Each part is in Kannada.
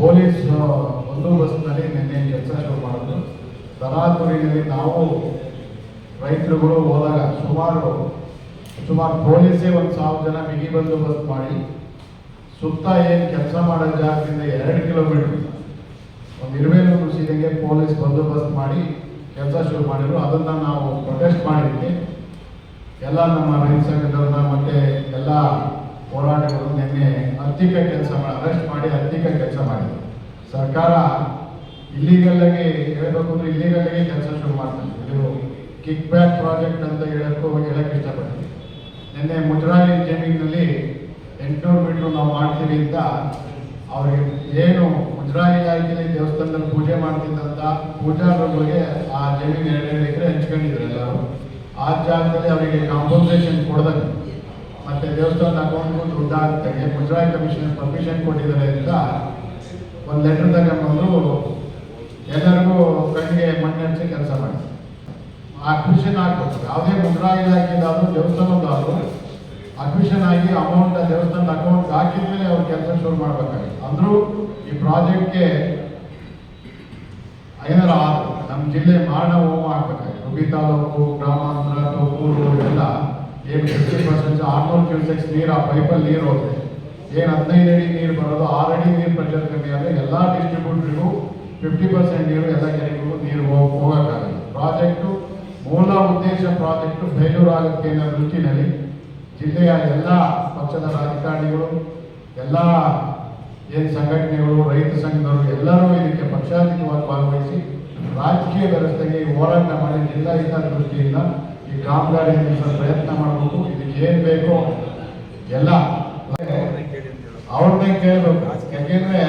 ಪೊಲೀಸ್ ಬಂದೋಬಸ್ತ್ನಲ್ಲಿ ನಿನ್ನೆ ಕೆಲಸ ಶುರು ಮಾಡಿದ್ರು. ತರಾತುರಿನಲ್ಲಿ ನಾವು ರೈತರುಗಳು ಹೋದಾಗ ಸುಮಾರು ಸುಮಾರು ಪೊಲೀಸೇ ಒಂದು ಸಾವಿರ ಜನ ಬಿಗಿ ಬಂದೋಬಸ್ತ್ ಮಾಡಿ, ಸುತ್ತ ಏನು ಕೆಲಸ ಮಾಡೋ ಜಾಗದಿಂದ ಎರಡು ಕಿಲೋಮೀಟರ್, ಒಂದು ಇರುವೆ ಸೀರೆಗೆ ಪೊಲೀಸ್ ಬಂದೋಬಸ್ತ್ ಮಾಡಿ ಕೆಲಸ ಶುರು ಮಾಡಿದ್ರು. ಅದನ್ನು ನಾವು ಪ್ರೊಟೆಸ್ಟ್ ಮಾಡಿದ್ವಿ. ಎಲ್ಲ ನಮ್ಮ ರೈತ ಸಂಘದವ್ರನ್ನ ಮತ್ತೆ ಎಲ್ಲ ಹೋರಾಟಗಳು ಹತ್ತಿಕ ಕೆಲಸ ಮಾಡಿ ಅರೆಸ್ಟ್ ಮಾಡಿ ಹತ್ತಿಕ ಕೆಲಸ ಮಾಡಿದ್ರು. ಸರ್ಕಾರ ಇಲ್ಲಿಗಲ್ಲಾಗಿ ಹೇಳಬೇಕು ಅಂದ್ರೆ ಇಲ್ಲಿಗಲ್ಲಾಗಿ ಕೆಲಸ ಶುರು ಮಾಡ್ತಾರೆ ಇದು ಕಿಕ್ ಬ್ಯಾಕ್ ಪ್ರಾಜೆಕ್ಟ್ ಅಂತ ಹೇಳಕ್ಕೂ ಹೇಳಕ್ಕೆ ಇಷ್ಟಪಡ್ತೀನಿ. ನಿನ್ನೆ ಮುಜರಾಯಿ ಜಮೀನಲ್ಲಿ ಎಂಟುನೂರು ಮೀಟ್ರ್ ನಾವು ಮಾಡ್ತೀವಿ ಅಂತ ಅವ್ರಿಗೆ ಏನು ಮುಜರಾಯಿ ಆಯ್ಕೆಯಲ್ಲಿ ದೇವಸ್ಥಾನದಲ್ಲಿ ಪೂಜೆ ಮಾಡ್ತಿದ್ದಂಥ ಪೂಜಾರುಗಳಿಗೆ ಆ ಜಮೀನು ಎರಡೆರಡು ಎಕರೆ ಹಂಚ್ಕೊಂಡಿದ್ರು ಎಲ್ಲರೂ. ಆ ಜಾಗದಲ್ಲಿ ಅವರಿಗೆ ಕಾಂಪನ್ಸೇಷನ್ ಕೊಡದಾಗ ದೇವಸ್ಥಾನದ ಅಕೌಂಟ್ಗೂ ದುಡ್ಡು ಹಾಕ್ತಾರೆ ಮುಜರಾಯಿ ಕಮಿಷನ್ ಪರ್ಮಿಷನ್ ಕೊಟ್ಟಿದ್ದಾರೆ ಅಂತ ಒಂದು ಲೆಟರ್ ತಗೊಂಡ್ಬಂದು ಎಲ್ಲರಿಗೂ ಕಣ್ಣಿಗೆ ಮಣ್ಣು ಕೆಲಸ ಮಾಡಿ. ಅಡ್ಮಿಷನ್ ಆಗ್ಬೋದು ಯಾವುದೇ ಮುಜರಾಯಿ ಇಲಾಖೆದಾದ್ರು ದೇವಸ್ಥಾನದಾದ್ರು ಅಡ್ಮಿಷನ್ ಆಗಿ ಅಮೌಂಟ್ ದೇವಸ್ಥಾನದ ಅಕೌಂಟ್ ಹಾಕಿದ್ಮೇಲೆ ಅವ್ರು ಕೆಲಸ ಶುರು ಮಾಡಬೇಕಾಗಿತ್ತು. ಅಂದರೂ ಈ ಪ್ರಾಜೆಕ್ಟ್ಗೆ ಐನೂರ ಆರು. ನಮ್ಮ ಜಿಲ್ಲೆ ಮಾರಣ ಹೋಮ ಆಗ್ಬೇಕಾಗಿತ್ತು. ರುಬಿ ತಾಲೂಕು, ಗ್ರಾಮಾಂತರ, ತೋಪೂರು, ಇವೆಲ್ಲ ಏನು ಫಿಫ್ಟಿ ಪರ್ಸೆಂಟ್ ಆರ್ನೂರು ಕ್ಯೂಸೆಕ್ಸ್ ನೀರು, ಆ ಪೈಪಲ್ಲಿ ನೀರು. ಹೋಗುತ್ತೆ ಏನು ಹದಿನೈದು ಅಡಿ ನೀರು ಬರೋದು, ಆರು ಅಡಿ ನೀರು ಪ್ರೆಷರ್ ಕಮ್ಮಿ ಆದರೆ ಎಲ್ಲ ಡಿಸ್ಟ್ರಿಬ್ಯೂಟ್ರಿಗೂ ಫಿಫ್ಟಿ ಪರ್ಸೆಂಟ್ ನೀರು, ಎಲ್ಲ ಕೆರೆಗೂ ನೀರು ಹೋಗ್, ಹೋಗೋಕ್ಕಾಗಲ್ಲ. ಪ್ರಾಜೆಕ್ಟು ಮೂಲ ಉದ್ದೇಶ ಪ್ರಾಜೆಕ್ಟು ಫೇಲ್ಯೂರ್ ಆಗುತ್ತೆ ಅನ್ನೋ ದೃಷ್ಟಿನಲ್ಲಿ ಜಿಲ್ಲೆಯ ಎಲ್ಲ ಪಕ್ಷದ ರಾಜಕಾರಣಿಗಳು, ಎಲ್ಲ ಏನು ಸಂಘಟನೆಗಳು, ರೈತ ಸಂಘದವರು ಎಲ್ಲರೂ ಇದಕ್ಕೆ ಪಕ್ಷಾತೀತವಾಗಿ ಭಾಗವಹಿಸಿ ರಾಜಕೀಯ ವ್ಯವಸ್ಥೆಗೆ ಹೋರಾಟ ಮಾಡಿ ಜಿಲ್ಲಾ ಹಿತ ದೃಷ್ಟಿಯಿಂದ ಕಾಮಗಾರಿ ಪ್ರಯತ್ನ ಮಾಡಬೇಕು. ಇದಕ್ಕೆ ಏನು ಬೇಕೋ? ಎಲ್ಲ. ಅವ್ರನ್ನೇ ಕೇಳಬೇಕು. ಯಾಕೆಂದ್ರೆ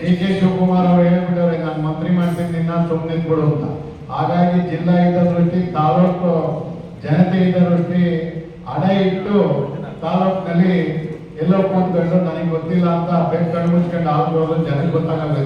ಡಿ ಕೆ ಶಿವಕುಮಾರ್ ಅವ್ರು ಹೇಳ್ಬಿಟ್ಟವ್ರೆ, ನಾನು ಮಂತ್ರಿ ಮಾಡ್ತೀನಿ, ನಿನ್ನ ಸುಮ್ಮನೆ ಬಿಡು ಅಂತ. ಹಾಗಾಗಿ ಜಿಲ್ಲಾ ಇದ್ದ ದೃಷ್ಟಿ ತಾಲೂಕು ಜನತೆ ಇದ್ದ ದೃಷ್ಟಿ ಅಡ ಇಟ್ಟು ತಾಲೂಕಿನಲ್ಲಿ ಎಲ್ಲೋ ಕೂತ್ಕೊಂಡು ನನಗೆ ಗೊತ್ತಿಲ್ಲ ಅಂತ ಬೆನ್ ಕಣ್ಮುಚ್ಕೊಂಡು ಆದ್ರೂ ಜನಕ್ಕೆ ಗೊತ್ತಾಗಲ್ಲ